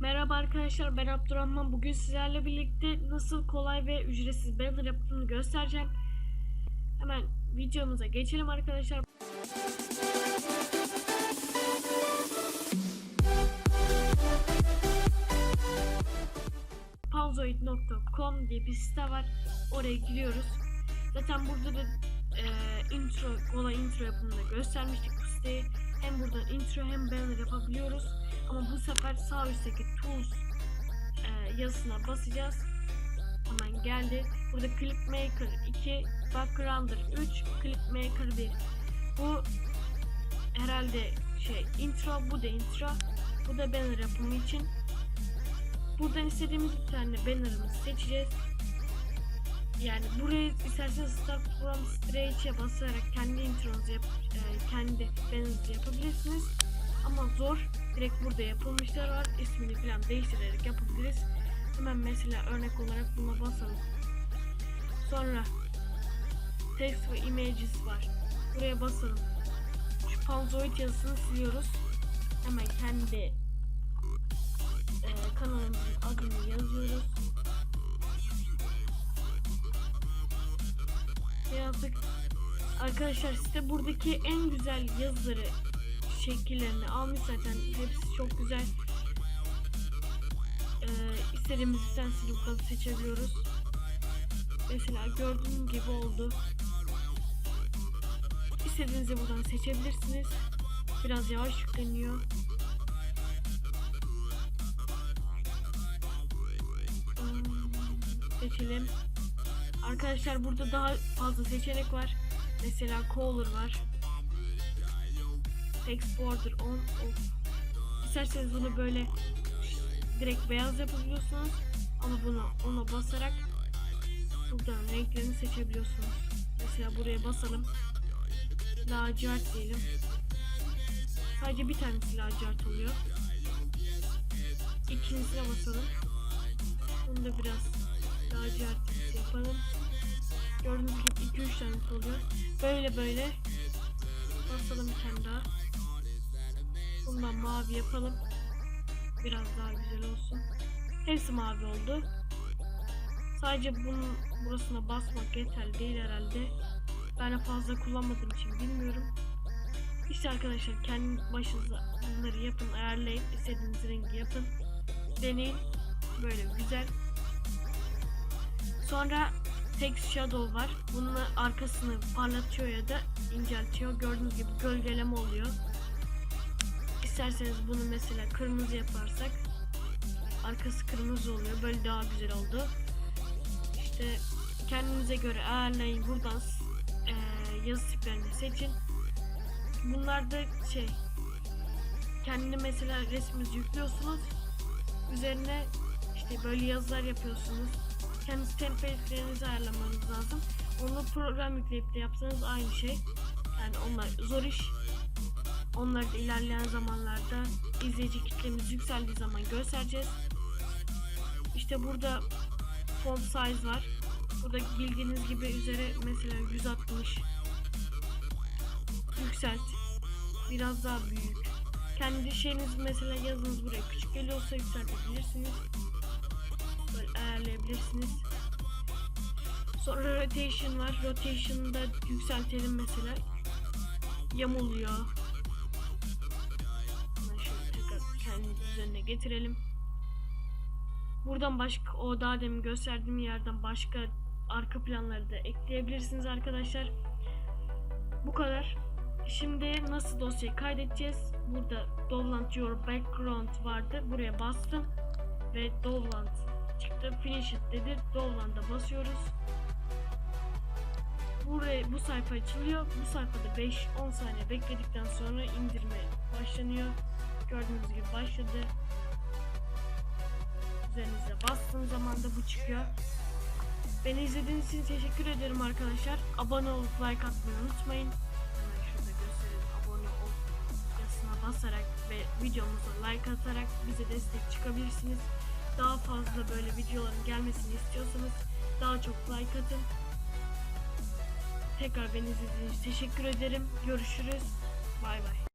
Merhaba arkadaşlar ben Abdurrahman. Bugün sizlerle birlikte nasıl kolay ve ücretsiz banner yaptığını göstereceğim. Hemen videomuza geçelim arkadaşlar. Pauzoid.com diye bir site var. Oraya giriyoruz. Zaten burada da e, intro, kolay intro yapımını göstermiştik bu siteyi. Hem buradan intro hem banner yapabiliyoruz. Sefer sağ üstteki tools e, yazısına basacağız. Hemen geldi. Burada Clipmaker 2, Backgrounder 3, Clipmaker 1. Bu herhalde şey intro, bu da intro. Bu da banner yapımı için. Buradan istediğimiz bir tane banner'ımızı seçeceğiz. Yani buraya isterseniz Start from Scratch'e basarak kendi intronuzu yap, e, kendi banner'ınızı yapabilirsiniz. Ama zor. Direkt burada yapılmışlar var. İsmini falan değiştirerek yapabiliriz. Hemen mesela örnek olarak buna basalım. Sonra text ve images var. Buraya basalım. Şu panzoid yazısını siliyoruz. Hemen kendi e, kanalımızın adını yazıyoruz. Yazdık. Arkadaşlar site buradaki en güzel yazıları şekillerini almış zaten hepsi çok güzel. Ee, istediğimiz stencil yukarı seçebiliyoruz. Mesela gördüğüm gibi oldu. İstediğinizi buradan seçebilirsiniz. Biraz yavaş yükleniyor. Hmm, Seçelim. Arkadaşlar burada daha fazla seçenek var. Mesela color var. Text border on off. İsterseniz bunu böyle direkt beyaz yapabiliyorsunuz. Ama bunu ona basarak buradan renklerini seçebiliyorsunuz. Mesela buraya basalım. Lacivert diyelim. Sadece bir tanesi lacivert oluyor. İkincisine basalım. Bunu da biraz lacivert yapalım. Gördüğünüz gibi 2-3 tanesi oluyor. Böyle böyle basalım bir tane daha. Bundan mavi yapalım. Biraz daha güzel olsun. Hepsi mavi oldu. Sadece bunun burasına basmak yeterli değil herhalde. Ben de fazla kullanmadığım için bilmiyorum. İşte arkadaşlar kendi başınıza bunları yapın, ayarlayın, istediğiniz rengi yapın. Deneyin. Böyle güzel. Sonra text shadow var. Bunun arkasını parlatıyor ya da inceltiyor. Gördüğünüz gibi gölgeleme oluyor. İsterseniz bunu mesela kırmızı yaparsak arkası kırmızı oluyor. Böyle daha güzel oldu. İşte kendinize göre ayarlayın. Buradan e, yazı tiplerini seçin. Bunlar da şey kendi mesela resminizi yüklüyorsunuz. Üzerine işte böyle yazılar yapıyorsunuz. Kendi template'lerinizi ayarlamanız lazım. Onu program yükleyip de yapsanız aynı şey. Yani onlar zor iş. Onları da ilerleyen zamanlarda izleyici kitlemiz yükseldiği zaman göstereceğiz. İşte burada font size var. Burada bildiğiniz gibi üzeri mesela 160 yükselt. Biraz daha büyük. Kendi şeyiniz mesela yazınız buraya küçük geliyorsa yükseltebilirsiniz. Böyle ayarlayabilirsiniz. Sonra rotation var. Rotation'ı da yükseltelim mesela. Yamuluyor. Hemen şöyle tekrar kendi düzenine getirelim. Buradan başka o daha demin gösterdiğim yerden başka arka planları da ekleyebilirsiniz arkadaşlar. Bu kadar. Şimdi nasıl dosyayı kaydedeceğiz? Burada Dovland Your Background vardı. Buraya bastım ve Dovland çıktı. Finish it dedi. Dovland'a basıyoruz. Buraya bu sayfa açılıyor. Bu sayfada 5-10 saniye bekledikten sonra indirme başlanıyor. Gördüğünüz gibi başladı. Üzerinize bastığım zaman da bu çıkıyor. Beni izlediğiniz için teşekkür ederim arkadaşlar. Abone olup like atmayı unutmayın. Hemen şurada gösterelim. Abone ol yazısına basarak ve videomuza like atarak bize destek çıkabilirsiniz. Daha fazla böyle videoların gelmesini istiyorsanız daha çok like atın. Tekrar beni izlediğiniz için teşekkür ederim. Görüşürüz. Bay bay.